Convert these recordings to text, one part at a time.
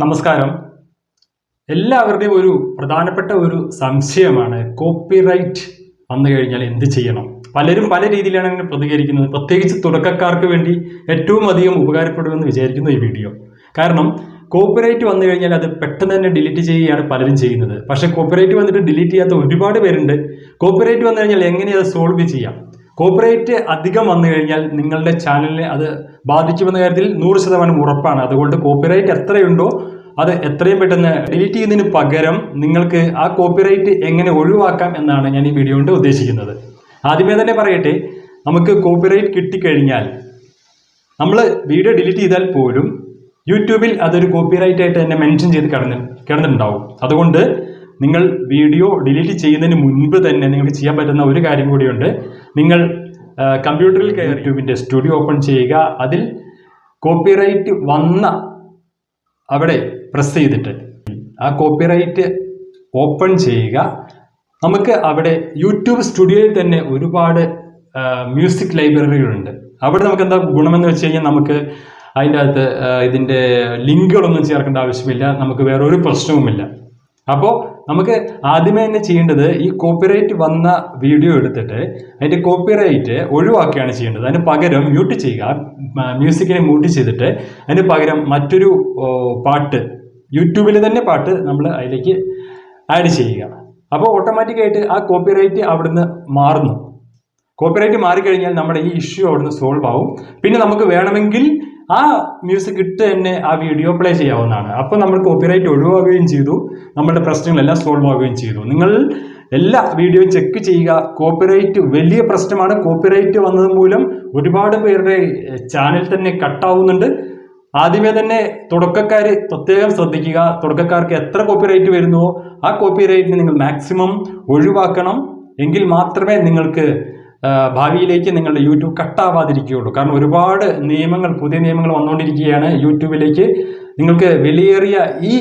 നമസ്കാരം. എല്ലാവരുടെയും ഒരു പ്രധാനപ്പെട്ട ഒരു സംശയമാണ്. കോപ്പിറൈറ്റ് വന്നു കഴിഞ്ഞാൽ എന്ത് ചെയ്യണം? പലരും പല രീതിയിലാണ് അങ്ങനെ പ്രതികരിക്കുന്നത്. പ്രത്യേകിച്ച് തുടക്കക്കാർക്ക് വേണ്ടി ഏറ്റവും അധികം ഉപകാരപ്പെടുമെന്ന് വിചാരിക്കുന്നു ഈ വീഡിയോ. കാരണം കോപ്പിറൈറ്റ് വന്നു കഴിഞ്ഞാൽ അത് പെട്ടെന്ന് തന്നെ ഡിലീറ്റ് ചെയ്യുകയാണ് പലരും ചെയ്യുന്നത്. പക്ഷേ കോപ്പിറൈറ്റ് വന്നിട്ട് ഡിലീറ്റ് ചെയ്യാത്ത ഒരുപാട് പേരുണ്ട്. കോപ്പിറൈറ്റ് വന്നു കഴിഞ്ഞാൽ എങ്ങനെ അത് സോൾവ് ചെയ്യാം? കോപ്പറേറ്റ് അധികം വന്നു കഴിഞ്ഞാൽ നിങ്ങളുടെ ചാനലിനെ അത് ബാധിക്കുമെന്ന കാര്യത്തിൽ നൂറ് ശതമാനം ഉറപ്പാണ്. അതുകൊണ്ട് കോപ്പിറൈറ്റ് എത്രയുണ്ടോ അത് എത്രയും പെട്ടെന്ന് ഡിലീറ്റ് ചെയ്യുന്നതിന് പകരം നിങ്ങൾക്ക് ആ കോപ്പിറൈറ്റ് എങ്ങനെ ഒഴിവാക്കാം എന്നാണ് ഞാൻ ഈ വീഡിയോ കൊണ്ട് ഉദ്ദേശിക്കുന്നത്. ആദ്യമേ തന്നെ പറയട്ടെ നമുക്ക് കോപ്പിറൈറ്റ് കിട്ടിക്കഴിഞ്ഞാൽ നമ്മൾ വീഡിയോ ഡിലീറ്റ് ചെയ്താൽ പോലും യൂട്യൂബിൽ അതൊരു കോപ്പിറൈറ്റ് ആയിട്ട് തന്നെ മെൻഷൻ ചെയ്ത് കിടന്ന് കിടന്നിട്ടുണ്ടാവും. അതുകൊണ്ട് നിങ്ങൾ വീഡിയോ ഡിലീറ്റ് ചെയ്യുന്നതിന് മുൻപ് തന്നെ നിങ്ങൾക്ക് ചെയ്യാൻ പറ്റുന്ന ഒരു കാര്യം കൂടിയുണ്ട്. നിങ്ങൾ കമ്പ്യൂട്ടറിൽ കയറി യൂട്യൂബിന്റെ സ്റ്റുഡിയോ ഓപ്പൺ ചെയ്യുക. അതിൽ കോപ്പിറൈറ്റ് വന്ന അവിടെ പ്രസ് ചെയ്തിട്ട് ആ കോപ്പിറൈറ്റ് ഓപ്പൺ ചെയ്യുക. നമുക്ക് അവിടെ യൂട്യൂബ് സ്റ്റുഡിയോയിൽ തന്നെ ഒരുപാട് മ്യൂസിക് ലൈബ്രറികളുണ്ട് അവിടെ നമുക്ക് എന്താ ഗുണമെന്ന് വെച്ച് കഴിഞ്ഞാൽ നമുക്ക് അതിന്റെ അകത്ത് ഇതിന്റെ ലിങ്കുകളൊന്നും ചേർക്കേണ്ട ആവശ്യമില്ല. നമുക്ക് വേറെ ഒരു പ്രശ്നവുമില്ല. അപ്പോൾ നമുക്ക് ആദ്യമേ തന്നെ ചെയ്യേണ്ടത് ഈ കോപ്പിറൈറ്റ് വന്ന വീഡിയോ എടുത്തിട്ട് അതിന്റെ കോപ്പിറൈറ്റ് ഒഴിവാക്കുകയാണ് ചെയ്യേണ്ടത്. അതിന് പകരം മ്യൂട്ട് ചെയ്യുക. മ്യൂസിക്കിനെ മ്യൂട്ട് ചെയ്തിട്ട് അതിന് പകരം മറ്റൊരു പാട്ട് യൂട്യൂബിൽ തന്നെ പാട്ട് നമ്മൾ അതിലേക്ക് ആഡ് ചെയ്യുക. അപ്പോൾ ഓട്ടോമാറ്റിക്കായിട്ട് ആ കോപ്പിറൈറ്റ് അവിടുന്ന് മാറുന്നു. കോപ്പിറൈറ്റ് മാറിക്കഴിഞ്ഞാൽ നമ്മുടെ ഈ ഇഷ്യൂ അവിടുന്ന് സോൾവ് ആവും. പിന്നെ നമുക്ക് വേണമെങ്കിൽ ആ മ്യൂസിക് ഇട്ട് തന്നെ ആ വീഡിയോ പ്ലേ ചെയ്യാവുന്നതാണ്. അപ്പോൾ നമ്മൾ കോപ്പിറൈറ്റ് ഒഴിവാകുകയും ചെയ്തു. നമ്മളുടെ പ്രശ്നങ്ങളെല്ലാം സോൾവ് ആവുകയും ചെയ്തു. നിങ്ങൾ എല്ലാ വീഡിയോയും ചെക്ക് ചെയ്യുക. കോപ്പിറൈറ്റ് വലിയ പ്രശ്നമാണ്. കോപ്പിറൈറ്റ് വന്നത് മൂലം ഒരുപാട് പേരുടെ ചാനൽ തന്നെ കട്ടാവുന്നുണ്ട് ആദ്യമേ തന്നെ തുടക്കക്കാർ പ്രത്യേകം ശ്രദ്ധിക്കുക. തുടക്കക്കാർക്ക് എത്ര കോപ്പിറൈറ്റ് വരുന്നുവോ ആ കോപ്പിറൈറ്റിനെ നിങ്ങൾ മാക്സിമം ഒഴിവാക്കണം. എങ്കിൽ മാത്രമേ നിങ്ങൾക്ക് ഭാവിയിലേക്ക് നിങ്ങളുടെ യൂട്യൂബ് കട്ടാവാതിരിക്കുകയുള്ളൂ. കാരണം ഒരുപാട് നിയമങ്ങൾ പുതിയ നിയമങ്ങൾ വന്നുകൊണ്ടിരിക്കുകയാണ് യൂട്യൂബിലേക്ക്. നിങ്ങൾക്ക് വിലയേറിയ ഈ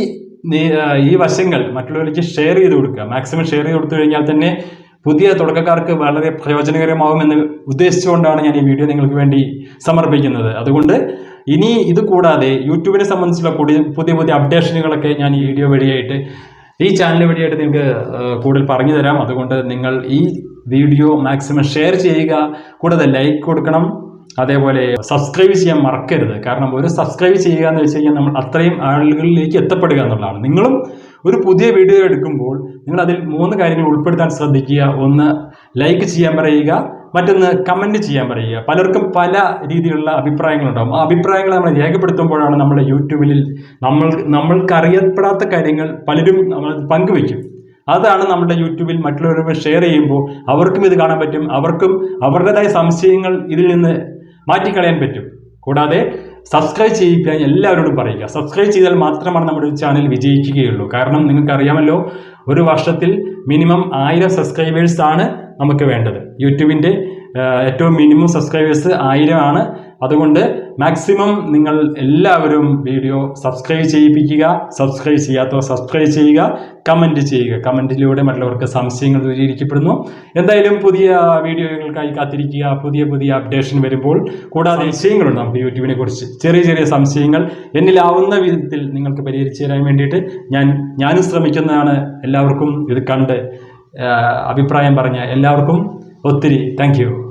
ഈ വശങ്ങൾ മറ്റുള്ളവരിലേക്ക് ഷെയർ ചെയ്ത് കൊടുക്കുക. മാക്സിമം ഷെയർ ചെയ്ത് കൊടുത്തു കഴിഞ്ഞാൽ തന്നെ പുതിയ തുടക്കക്കാർക്ക് വളരെ പ്രയോജനകരമാകുമെന്ന് ഉദ്ദേശിച്ചുകൊണ്ടാണ് ഞാൻ ഈ വീഡിയോ നിങ്ങൾക്ക് വേണ്ടി സമർപ്പിക്കുന്നത്. അതുകൊണ്ട് ഇനി ഇത് കൂടാതെ യൂട്യൂബിനെ സംബന്ധിച്ചുള്ള പുതിയ പുതിയ അപ്ഡേഷനുകളൊക്കെ ഞാൻ ഈ വീഡിയോ വഴിയായിട്ട് ഈ ചാനൽ വഴിയായിട്ട് നിങ്ങൾക്ക് കൂടുതൽ പറഞ്ഞു തരാം. അതുകൊണ്ട് നിങ്ങൾ ഈ വീഡിയോ മാക്സിമം ഷെയർ ചെയ്യുക. കൂടാതെ ലൈക്ക് കൊടുക്കണം. അതേപോലെ സബ്സ്ക്രൈബ് ചെയ്യാൻ മറക്കരുത്. കാരണം ഒരു സബ്സ്ക്രൈബ് ചെയ്യുക എന്ന് വെച്ച് കഴിഞ്ഞാൽ നമ്മൾ അത്രയും ആളുകളിലേക്ക് എത്തപ്പെടുക എന്നുള്ളതാണ്. നിങ്ങളും ഒരു പുതിയ വീഡിയോ എടുക്കുമ്പോൾ നിങ്ങൾ അതിൽ മൂന്ന് കാര്യങ്ങൾ ഉൾപ്പെടുത്താൻ ശ്രദ്ധിക്കുക. ഒന്ന് ലൈക്ക് ചെയ്യാൻ പറയുക. മറ്റൊന്ന് കമന്റ് ചെയ്യാൻ പറയുക. പലർക്കും പല രീതിയിലുള്ള അഭിപ്രായങ്ങളുണ്ടാകും ആ അഭിപ്രായങ്ങൾ നമ്മൾ രേഖപ്പെടുത്തുമ്പോഴാണ് നമ്മുടെ യൂട്യൂബിൽ നമ്മൾ നമ്മൾക്ക് അറിയപ്പെടാത്ത കാര്യങ്ങൾ പലരും നമ്മൾ പങ്കുവെക്കും. അതാണ് നമ്മുടെ യൂട്യൂബിൽ മറ്റുള്ളവരുമായി ഷെയർ ചെയ്യുമ്പോൾ അവർക്കും ഇത് കാണാൻ പറ്റും. അവർക്കും അവരുടേതായ സംശയങ്ങൾ ഇതിൽ നിന്ന് മാറ്റിക്കളയാൻ പറ്റും. കൂടാതെ സബ്സ്ക്രൈബ് ചെയ്യിക്കാൻ എല്ലാവരോടും പറയുക. സബ്സ്ക്രൈബ് ചെയ്താൽ മാത്രമാണ് നമ്മുടെ ചാനൽ വിജയിക്കുകയുള്ളൂ. കാരണം നിങ്ങൾക്കറിയാമല്ലോ ഒരു വർഷത്തിൽ മിനിമം ആയിരം സബ്സ്ക്രൈബേഴ്സ് ആണ് നമുക്ക് വേണ്ടത്. യൂട്യൂബിന്റെ ഏറ്റവും മിനിമം സബ്സ്ക്രൈബേഴ്സ് ആയിരം ആണ്. അതുകൊണ്ട് മാക്സിമം നിങ്ങൾ എല്ലാവരും വീഡിയോ സബ്സ്ക്രൈബ് ചെയ്യിപ്പിക്കുക സബ്സ്ക്രൈബ് ചെയ്യാത്തവർ സബ്സ്ക്രൈബ് ചെയ്യുക കമന്റ് ചെയ്യുക. കമന്റിലൂടെ മറ്റുള്ളവർക്ക് സംശയങ്ങൾ ദൂരീകരിക്കപ്പെടുന്നു എന്തായാലും പുതിയ വീഡിയോകൾക്കായി കാത്തിരിക്കുക. പുതിയ പുതിയ അപ്ഡേഷൻ വരുമ്പോൾ കൂടാതെ വിഷയങ്ങളുണ്ട് നമുക്ക് യൂട്യൂബിനെ കുറിച്ച്. ചെറിയ ചെറിയ സംശയങ്ങൾ എന്നിലാവുന്ന വിധത്തിൽ നിങ്ങൾക്ക് പരിഹരിച്ചു തരാൻ വേണ്ടിയിട്ട് ഞാൻ ഞാനും ശ്രമിക്കുന്നതാണ് എല്ലാവർക്കും ഇത് കണ്ട് അഭിപ്രായം പറഞ്ഞ എല്ലാവർക്കും ഒത്തിരി താങ്ക്